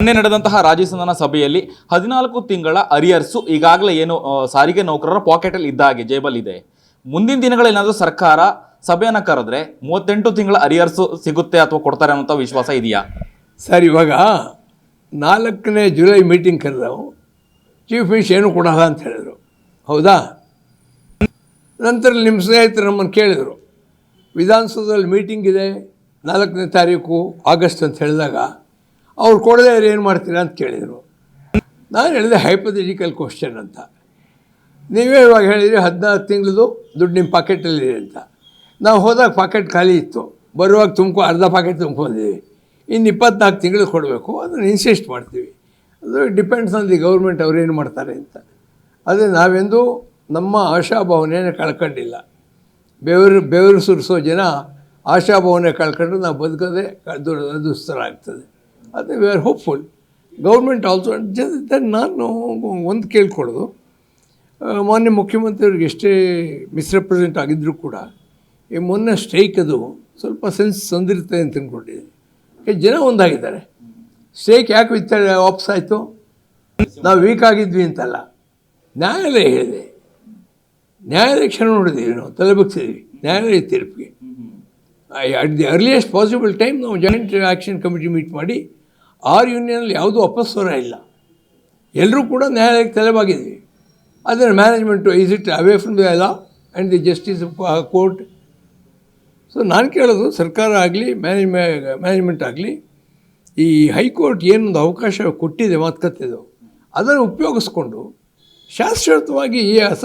ನಿನ್ನೆ ನಡೆದಂತಹ ರಾಜ್ಯ ಸಂಧಾನ ಸಭೆಯಲ್ಲಿ ಹದಿನಾಲ್ಕು ತಿಂಗಳ ಅರಿಯರ್ಸು ಈಗಾಗಲೇ ಏನು ಸಾರಿಗೆ ನೌಕರರ ಪಾಕೆಟಲ್ಲಿ ಇದ್ದ ಹಾಗೆ ಜೇಬಲ್ ಇದೆ ಮುಂದಿನ ದಿನಗಳಲ್ಲಿ ಏನಾದರೂ ಸರ್ಕಾರ ಸಭೆಯನ್ನು ಕರೆದ್ರೆ ಮೂವತ್ತೆಂಟು ತಿಂಗಳ ಅರಿಯರ್ಸು ಸಿಗುತ್ತೆ ಅಥವಾ ಕೊಡ್ತಾರೆ ಅನ್ನೋ ವಿಶ್ವಾಸ ಇದೆಯಾ? ಸರ್, ಇವಾಗ ನಾಲ್ಕನೇ ಜುಲೈ ಮೀಟಿಂಗ್ ಕರೆದವು. ಚೀಫ್ ಮಿನಿಸ್ಟರ್ ಏನು ಕೊಡಲ್ಲ ಅಂತ ಹೇಳಿದರು. ಹೌದಾ? ನಂತರ ನಿಮ್ಮ ಸ್ನೇಹಿತರು ನಮ್ಮನ್ನು ಕೇಳಿದರು. ವಿಧಾನಸೌಧದಲ್ಲಿ ಮೀಟಿಂಗ್ ಇದೆ ನಾಲ್ಕನೇ ತಾರೀಕು ಆಗಸ್ಟ್ ಅಂತ ಹೇಳಿದಾಗ ಅವ್ರು ಕೊಡದೆ ಏನು ಮಾಡ್ತೀರಾ ಅಂತ ಕೇಳಿದರು. ನಾನು ಹೇಳಿದೆ ಹೈಪಥೆಟಿಕಲ್ ಕ್ವಶನ್ ಅಂತ. ನೀವೇ ಇವಾಗ ಹೇಳಿದ್ರಿ ಹದಿನಾಲ್ಕು ತಿಂಗಳದು ದುಡ್ಡು ನಿಮ್ಮ ಪಾಕೆಟಲ್ಲಿದೆ ಅಂತ. ನಾವು ಹೋದಾಗ ಪಾಕೆಟ್ ಖಾಲಿ ಇತ್ತು. ಬರುವಾಗ ತುಂಬ್ಕೊ, ಅರ್ಧ ಪಾಕೆಟ್ ತುಂಬ್ಕೊಂಡಿದ್ದೀವಿ ಇನ್ನು ಇಪ್ಪತ್ನಾಲ್ಕು ತಿಂಗಳು ಕೊಡಬೇಕು. ಅದನ್ನು ಇನ್ಸಿಸ್ಟ್ ಮಾಡ್ತೀವಿ. ಅದು ಡಿಪೆಂಡ್ಸ್ ಆನ್ ದಿ ಗೌರ್ಮೆಂಟ್ ಏನು ಮಾಡ್ತಾರೆ ಅಂತ. ಅದೇ ನಾವೆಂದೂ ನಮ್ಮ ಆಶಾಭಾವನೆಯನ್ನು ಕಳ್ಕೊಂಡಿಲ್ಲ. ಬೆವರು ಬೆವರು ಸುರಿಸೋ ಜನ ಆಶಾಭಾವನೆ ಕಳ್ಕೊಂಡ್ರೆ ನಾವು ಬದುಕೋದೇ ದುರ ದುಸ್ತರ ಆಗ್ತದೆ ಅದೇ we are hopeful government also ಜ ನಾನು ಒಂದು ಕೇಳ್ಕೊಳ್ಳೋದು. ಮಾನ್ಯ ಮುಖ್ಯಮಂತ್ರಿಯವ್ರಿಗೆ ಎಷ್ಟೇ ಮಿಸ್ರೆಪ್ರೆಸೆಂಟ್ ಆಗಿದ್ದರೂ ಕೂಡ ಈ ಮೊನ್ನೆ ಸ್ಟ್ರೈಕ್ ಅದು ಸ್ವಲ್ಪ ಸೆನ್ಸ್ ಸಂದಿರುತ್ತೆ ಅಂತ ಅಂದ್ಕೊಂಡಿದ್ದೀನಿ ಜನ ಒಂದಾಗಿದ್ದಾರೆ. ಸ್ಟ್ರೈಕ್ ಯಾಕೆ ವಿತ್ತ ವಾಪಸ್ ಆಯಿತು? ನಾವು ವೀಕ್ ಆಗಿದ್ವಿ ಅಂತಲ್ಲ. ನ್ಯಾಯಾಲಯ ಹೇಳಿದೆ. ನ್ಯಾಯಾಲಯ ಕ್ಷಣ ನೋಡಿದ್ದೀವಿ ನಾವು ತಲೆ ಬಗ್ಸಿದ್ವಿ. ನ್ಯಾಯಾಲಯ ತೀರ್ಪಿಗೆ. At the earliest possible time ನಾವು ಜಾಯಿಂಟ್ ಆ್ಯಕ್ಷನ್ ಕಮಿಟಿ ಮೀಟ್ ಮಾಡಿ ಆರ್ ಯೂನಿಯನಲ್ಲಿ ಯಾವುದೂ ಅಪಸ್ವರ ಇಲ್ಲ. ಎಲ್ಲರೂ ಕೂಡ ನ್ಯಾಯಾಲಯಕ್ಕೆ ತಲೆಬಾಗಿದ್ವಿ. ಅದರ management is it away from the law and the justice court so ನಾನು ಕೇಳೋದು ಸರ್ಕಾರ ಆಗಲಿ ಮ್ಯಾನೇಜ್ ಮ್ಯಾನೇಜ್ಮೆಂಟ್ ಆಗಲಿ, ಈ ಹೈಕೋರ್ಟ್ ಏನೊಂದು ಅವಕಾಶ ಕೊಟ್ಟಿದೆ ಮಾತುಕತೆದು, ಅದನ್ನು ಉಪಯೋಗಿಸ್ಕೊಂಡು ಶಾಶ್ವತವಾಗಿ ಈ ಅಸ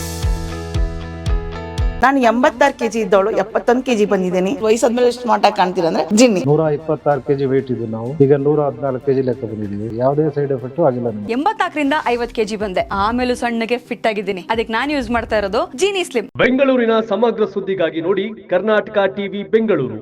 ನಾನು ಎಂಬತ್ತಾರು ಕೆಜಿ ಇದ್ದವಳು ಎಪ್ಪತ್ತೊಂದು ಕೆಜಿ ಬಂದಿದ್ದೀನಿ. ವಯಸ್ಸಾದ್ಮೇಲೆ ಎಷ್ಟು ಆಗಿ ಕಾಣ್ತೀರ ಅಂದ್ರೆ ಜಿನ್ನಿ. ನೂರ ಇಪ್ಪತ್ತಾರು ಕೆಜಿ ವೇಟ್ ಇದ್ದು ನಾವು. ಈಗ ನೂರ ಹದಿನಾಲ್ಕು ಕೆಜಿ ಲೆಕ್ಕ ಬಂದಿದ್ದೀವಿ. ಯಾವುದೇ ಸೈಡ್ ಎಫೆಕ್ಟ್ ಆಗಿಲ್ಲ ಎಂಬತ್ತಾಕರಿಂದ ಎಂಬತ್ನಾಲ್ಕರಿಂದ ಐವತ್ ಕೆಜಿ ಬಂದೆ. ಆಮೇಲೆ ಸಣ್ಣಗೆ ಫಿಟ್ ಆಗಿದ್ದೀನಿ. ಅದಕ್ಕೆ ನಾನು ಯೂಸ್ ಮಾಡ್ತಾ ಇರೋದು ಜೀನಿ ಸ್ಲಿಮ್ ಬೆಂಗಳೂರಿನ ಸಮಗ್ರ ಸುದ್ದಿಗಾಗಿ ನೋಡಿ ಕರ್ನಾಟಕ ಟಿವಿ ಬೆಂಗಳೂರು.